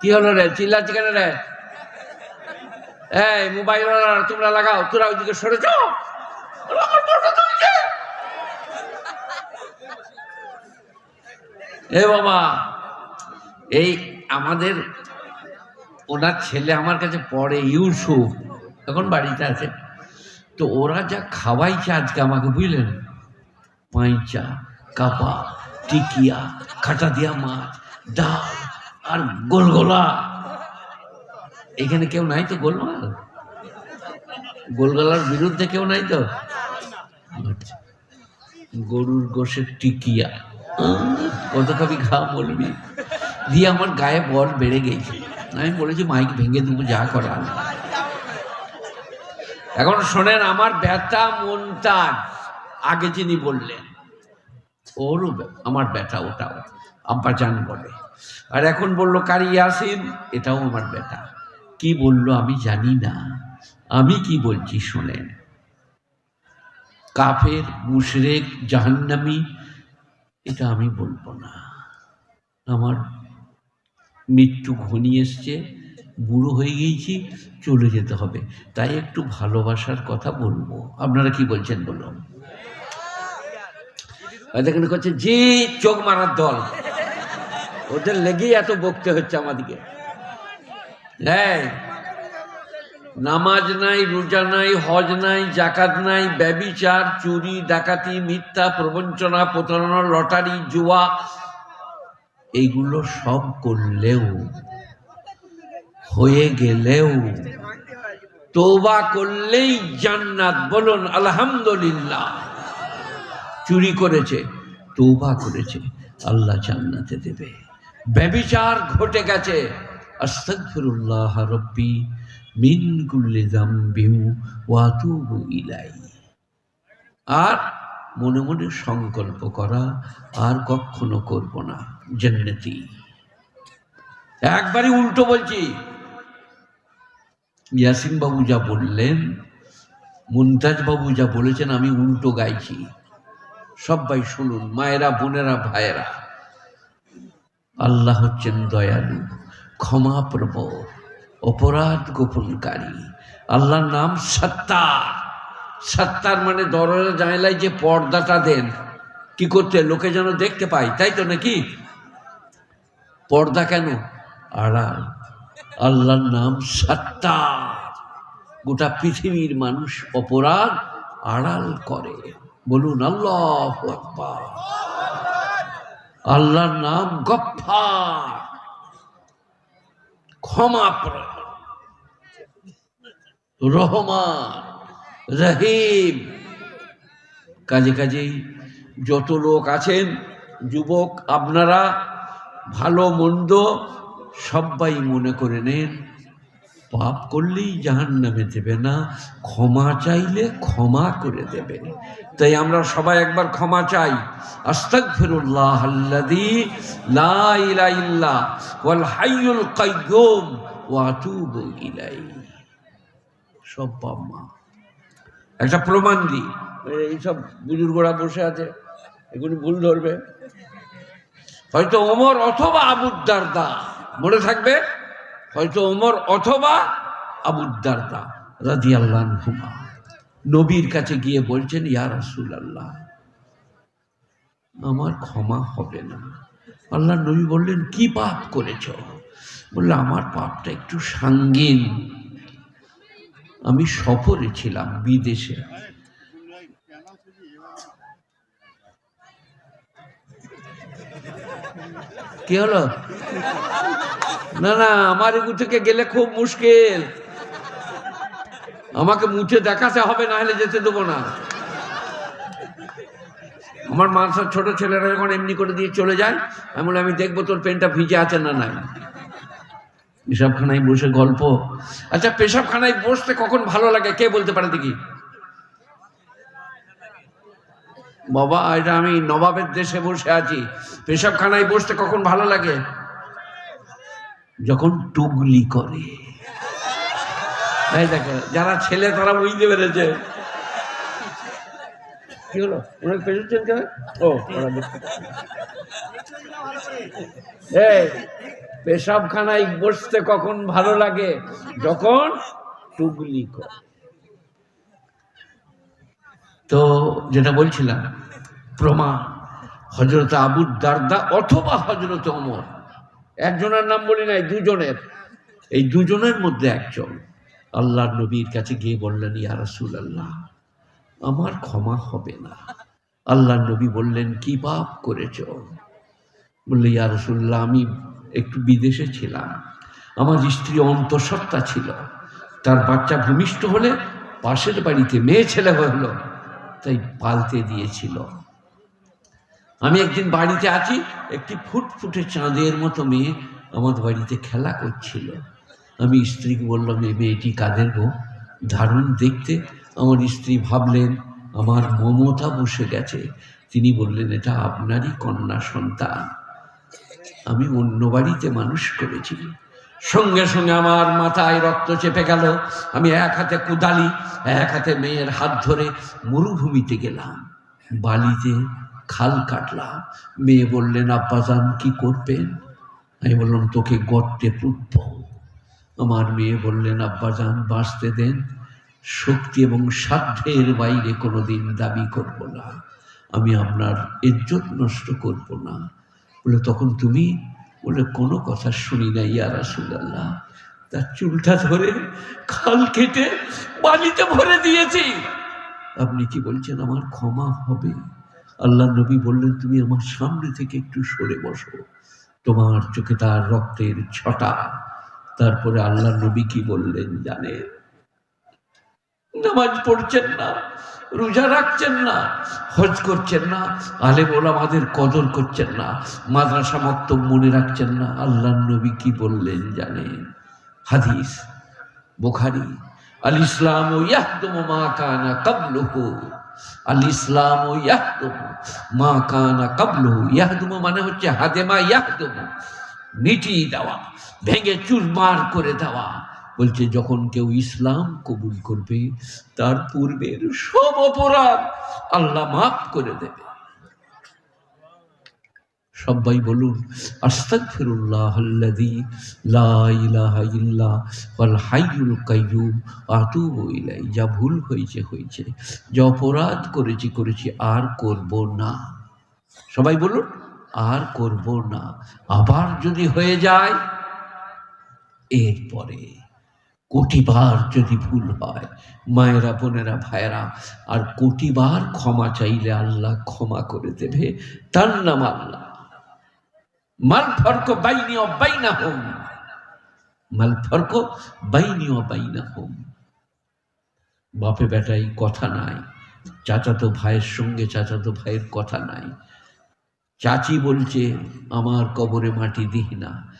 কি হলো রে? চিল্লাচ্ছি কেন রে? এই, মোবাইল তোমরা লাগাও, তোরা ওইদিকে সরে যাও। এ বাবা, এই আমাদের ওনার ছেলে আমার কাছে পড়ে ইউসুফ এখন বাড়িতে আছে। তো ওরা যা খাওয়াইছে আজকে আমাকে, বুঝলেন? পাইচা কাপা টিকিয়া খাটা দিয়া মাছ, ডাল। আর গোলগোলা এখানে কেউ নাই তো গোলমাল গোলগোলার বিরুদ্ধে কেউ নাই তো? আচ্ছা। গরুর গোশের টিকিয়া। কত খাবি খা বলবি? দিয়ে আমার গায়ে বল বেড়ে গেছে। আমি বলেছি, মাইক ভেঙে দেবো, যা করার। এখন শোনেন, আমার ব্যথা মনটাজ আগে যিনি বললেন, ওরও আমার ব্যথা ওটাও। আব্বা জান বলে আর এখন বলল, কারি ইয়াসিন, এটাও আমার ব্যথা কি বলল আমি জানি না। আমি কি বলছি শোনেন। কাফের, মুশরেক, জাহান্নামি, এটা আমি বলব না। আমার মৃত্যু ঘনিয়ে এসছে, বুড়ো হয়ে গিয়েছি, চলে যেতে হবে। তাই একটু ভালোবাসার কথা বলব। আপনারা কি বলছেন বলুন? এখানে করছে জি চোখ মারার দল। ওদের লেগেই এত বকতে হচ্ছে আমাদেরকে। হ্যাঁ নামাজ নাই, রোজা নাই, হজ নাই জাকাত নাই, ব্যবিচার, চুরি, ডাকাতি, মিথ্যা, প্রবঞ্চনা, প্রতারণা, লটারি, জুয়া, এইগুলো সব করলেও, হয়ে গেলেও তোবা করলেই জান্নাত বলুন, আলহামদুলিল্লাহ। চুরি করেছে তৌবা করেছে, আল্লাহ জান্নাতে দেবে। ব্যবিচার ঘটে গেছে। আস্তাগফিরুল্লাহ রব্বি মিন কুল্লি যামবিন ওয়া আতুবু ইলাই আর মনে মনে সংকল্প করা আর কখনো করব না। জান্নাতি। একবারই উল্টো বলছি। ইয়াসিন বাবু যা বললেন মুমতাজ বাবু যা বলেছেন, আমি উল্টো গাইছি। সবাই শুনুন, মায়েরা, বোনেরা, ভাইয়েরা। আল্লাহ হচ্ছেন দয়ালু ক্ষমাপ্রভ অপরাধ গোপনকারী। আল্লাহর নাম সত্তার। সত্তার মানে দরজা জানালায় যে পর্দাটা দেন, কি করতে লোকে যেন দেখতে পায়, তাই তো নাকি? পর্দা কেন? আড়াল। আল্লাহর নাম সত্তার। গোটা পৃথিবীর মানুষ অপরাধ আড়াল করে। বলুন, আল্লাহ আকবার। আল্লাহর নাম গফার ক্ষমা রহমান, রহিম। কাজে কাজেই যত লোক আছেন, যুবক আপনারা, ভালো মন্দ সবাই মনে করে নেন। পাপ করলেই জাহান নামে দেবে না, ক্ষমা চাইলে ক্ষমা করে দেবে। তাই আমরা সবাই একবার ক্ষমা চাই। আস্তাগফিরুল্লাহ আল্লাযী লা ইলাহা ইল্লা ওয়াল হাইয়ুল কাইয়্যুম ওয়া আতুবু ইলাইহি। সব পাপ মা। একটা প্রমাণ দিই। এইসব বুজুর্গরা বসে আছে, এগুলি ভুল ধরবে। হয়তো ওমর অথবা আবুদ্দার দা মনে থাকবে? হয়তো ওমর অথবা আবুদ্দারদা রাজি আল্লাহ নবীর কাছে গিয়ে বলছেন, ইয়া রাসুল আল্লাহ আমার ক্ষমা হবে না। আল্লাহ নবী বললেন, কি পাপ করেছ? বললে, আমার পাপটা একটু সাঙ্গীন। আমি সফরে ছিলাম বিদেশে। কি হলো? না না আমার এগু থেকে গেলে খুব মুশকিল। আমাকে মুছে দেখাতে হবে না হলে যেতে দেবো না। আমার মানসার ছোট ছেলেরা যখন এমনি করে দিয়ে চলে যায় বলি, আমি দেখব তোর পেনটা ভিজে আছে না নাই? পেশাবখানায় বসে গল্প। আচ্ছা পেশাবখানায় বসতে কখন ভালো লাগে? কে বলতে পারে দেখি? বাবা এটা আমি নবাবের দেশে বসে আছি। পেশাবখানায় বসতে কখন ভালো লাগে? যখন টুগলি করে। যারা ছেলে, তারা বুঝতে পেরেছে। পেরেছেন কেন ও পেশাবখানায় বসতে কখন ভালো লাগে? যখন টুগলি করে। তো যেটা বলছিলাম, প্রমাণ হজরত আবুর দারদা অথবা হজরত অমর একজনের নাম বলি নাই, দুজনের। এই দুজনের মধ্যে একজন। আল্লাহর নবীর কাছে গিয়ে বললেন, ইয়া রাসূল আল্লাহ আমার ক্ষমা হবে না। আল্লাহর নবী বললেন, কি পাপ করেছ? বললে, ইয়া রাসূলুল্লাহ, আমি একটু বিদেশে ছিলাম। আমার স্ত্রী অন্তঃসত্ত্বা ছিল। তার বাচ্চা ভূমিষ্ঠ হলে পাশের বাড়িতে মেয়ে ছেলে হলো। তাই পালতে দিয়েছিল। আমি একদিন বাড়িতে আছি, একটি ফুটফুটে চাঁদের মতো মেয়ে আমার বাড়িতে খেলা করছিল। আমি স্ত্রীকে বললাম এই মেয়েটি কাদের গো? দারুণ দেখতে। আমার স্ত্রী ভাবলেন, আমার মমতা বসে গেছে। তিনি বললেন, এটা আপনারই কন্যা সন্তান। আমি অন্য বাড়িতে মানুষ করেছি। সঙ্গে সঙ্গে আমার মাথায় রক্ত চেপে গেল। আমি এক হাতে কুদালি, এক হাতে মেয়ের হাত ধরে মরুভূমিতে গেলাম। বালিতে খাল কাটলাম। মেয়ে বললেন, আব্বাজান, কি করবেন? আমি বললাম, তোকে গর্তে পুতব। আমার মেয়ে বললেন, আব্বাজান, বাঁচতে দেন। শক্তি এবং সাধ্যের বাইরে কোনো দিন দাবি করব না। আমি আপনার ইজ্জত নষ্ট করব না। বলে, তখন তুমি? বলে, কোনো কথা শুনি না ইয়া রাসূলুল্লাহ। তার চুলটা ধরে খাল কেটে বালিতে ভরে দিয়েছি। আপনি কি বলছেন, আমার ক্ষমা হবে? আল্লাহ নবী বললেন, তুমি আমার সামনে থেকে একটু সরে বসো। তোমার চোখে তার রক্তের ছটা। তারপরে আল্লাহ নবী কি বললেন জানে নামাজ পড়ছেন না, রোজা রাখছেন না, হজ করছেন না, আলেম আমাদের কদর করছেন না, মাদ্রাসা মক্তব মনে রাখছেন না। আল্লাহ নবী কি বললেন জানেন? হাদিস, বোখারি আল ইসলাম ইয়াহদুম কানা কাবলুহু। আল ইসলাম মা কানা কাবলু ইয়াহদুম মানে হচ্ছে হাদেমা ইয়াহদুম মিটিয়ে দেওয়া, ভেঙে চুরমার করে দেওয়া। বলছে, যখন কেউ ইসলাম কবুল করবে, তার পূর্বের সব অপরাধ আল্লাহ মাফ করে দেবে। সবাই বলুন আস্তাগফিরুল্লাহ আল্লাযী লা ইলাহা ইল্লা ওয়াল হাইয়ুল কাইয়্যুম আতুবু ইলাই যা ভুল হয়েছে হয়েছে। যা অপরাধ করেছি করেছি, আর করব না। সবাই বলুন, আর করব না। আবার যদি হয়ে যায়, এরপরে কোটিবার যদি ভুল হয়, মায়েরা, বোনেরা, ভাইয়েরা, আর কোটিবার ক্ষমা চাইলে আল্লাহ ক্ষমা করে দেবে, তার নাম আল্লাহ। মাল ফর্ক বাইনি বাইনা হোম বাইনি হোম বাপে বেটাই কথা নাই। চাচাতো ভাইয়ের সঙ্গে চাচাতো ভাইয়ের কথা নাই। চাচি বলছে, আমার কবরে মাটি দিই না।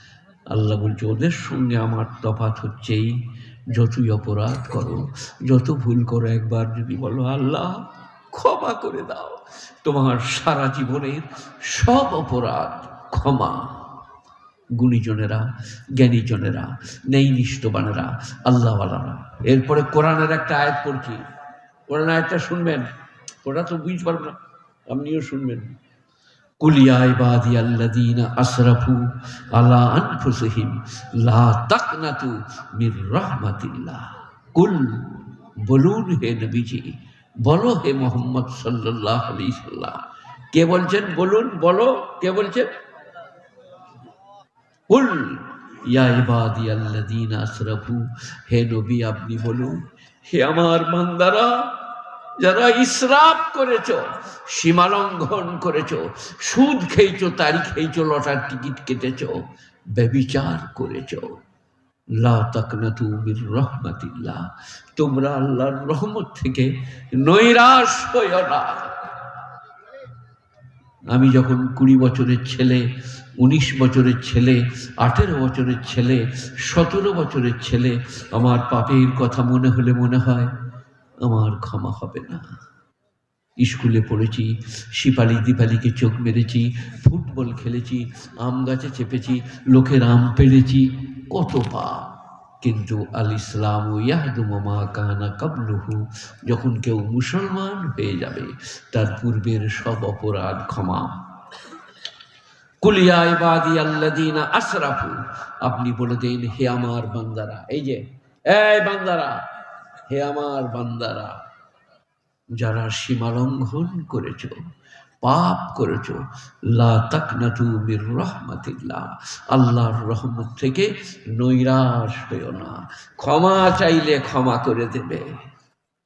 আল্লাহ বলছে, ওদের সঙ্গে আমার তফাত হচ্ছেই। যতই অপরাধ করো, যত ভুল করো, একবার যদি বলো, আল্লাহ, ক্ষমা করে দাও। তোমার সারা জীবনের সব অপরাধ ক্ষমা। গুণীজনেরা, জ্ঞানীজনেরা নেইনিষ্ঠবানেরা আল্লাহওয়ালারা। এরপরে কোরআনের একটা আয়াত পড়ছি। কোরআন আয়াতটা শুনবেন? ওরা তো বুঝতে পারবে না। আপনিও শুনবেন। আলা লা মির বলুন হে বলো হে মোহাম্মদ কে বলছেন? বলুন, বলো। কে বলছেন? কুল, ইয়া ইবাদি আল্লাযীনা আসরাফু, হে নবী আপনি বলুন, হে আমার বান্দারা, যারা ইসরাফ করেছ সীমালঙ্ঘন করেছ, সুদ খেয়েছ তারিখ খেয়েছ, লটার টিকিট কেটেছ, ব্যবিচার করেছ। রহমাতিল্লাহ, তোমরা আল্লাহর রহমত থেকে নৈরাশ হইও না। আমি যখন কুড়ি বছরের ছেলে উনিশ বছরের ছেলে, আঠেরো বছরের ছেলে, সতেরো বছরের ছেলে। আমার পাপের কথা মনে হলে মনে হয়, আমার ক্ষমা হবে না। স্কুলে পড়েছি, শিপালি দীপালিকে চোখ মেরেছি, ফুটবল খেলেছি, আম গাছে চেপেছি, লোকের আম পেড়েছি। কত পাপ। কিন্তু আল ইসলাম ইয়াহদুমা কানা কাবলুহু। যখন কেউ মুসলমান হয়ে যাবে, তার পূর্বের সব অপরাধ ক্ষমা। আপনি বলে দিন, হে আমার বান্দারা, এই যে, এই বান্দারা, হে আমার বান্দারা, যারা সীমালঙ্ঘন করেছ, পাপ করেছ আল্লাহর রহমত থেকে নৈরাশ হইও না। ক্ষমা চাইলে ক্ষমা করে দেবে।